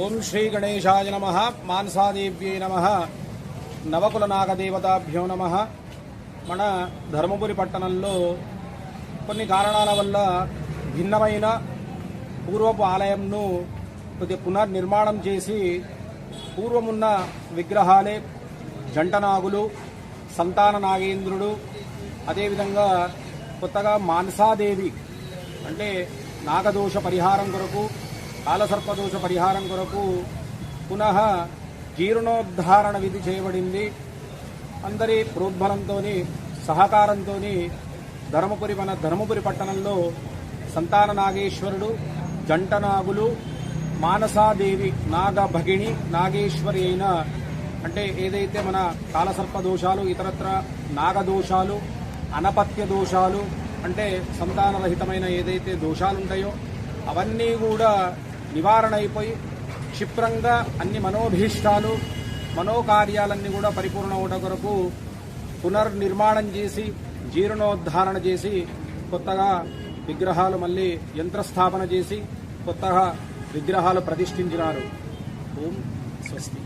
ఓం శ్రీ గణేశాయ నమ. మానసాదేవ్యై నమ. నవకుల నాగదేవతాభ్యో నమ. మన ధర్మపురి పట్టణంలో కొన్ని కారణాల వల్ల భిన్నమైన పూర్వపు ఆలయంను కొద్దిగా పునర్నిర్మాణం చేసి పూర్వమున్న విగ్రహాలే జంటనాగులు సంతాన నాగేంద్రుడు అదేవిధంగా కొత్తగా మానసాదేవి అంటే నాగదోష పరిహారం కొరకు కాలసర్పదోష పరిహారం కొరకు పునః జీర్ణోద్ధారణ విధి చేయబడింది. అందరి ప్రోద్బలంతో సహకారంతో ధర్మపురి మన ధర్మపురి పట్టణంలో సంతాన నాగేశ్వరుడు జంట నాగులు మానసాదేవి నాగ భగిణి నాగేశ్వరి అయిన అంటే ఏదైతే మన కాలసర్ప దోషాలు ఇతరత్ర నాగదోషాలు అనపత్య దోషాలు అంటే సంతానరహితమైన ఏదైతే దోషాలుంటాయో అవన్నీ కూడా నివారణ అయిపోయి క్షిప్రంగా అన్ని మనోభీష్టాలు మనోకార్యాలన్నీ కూడా పరిపూర్ణ అవడం కొరకు పునర్నిర్మాణం చేసి జీర్ణోద్ధారణ చేసి కొత్తగా విగ్రహాలు మళ్ళీ యంత్రస్థాపన చేసి కొత్తగా విగ్రహాలు ప్రతిష్ఠించినారు. ఓం స్వస్తి.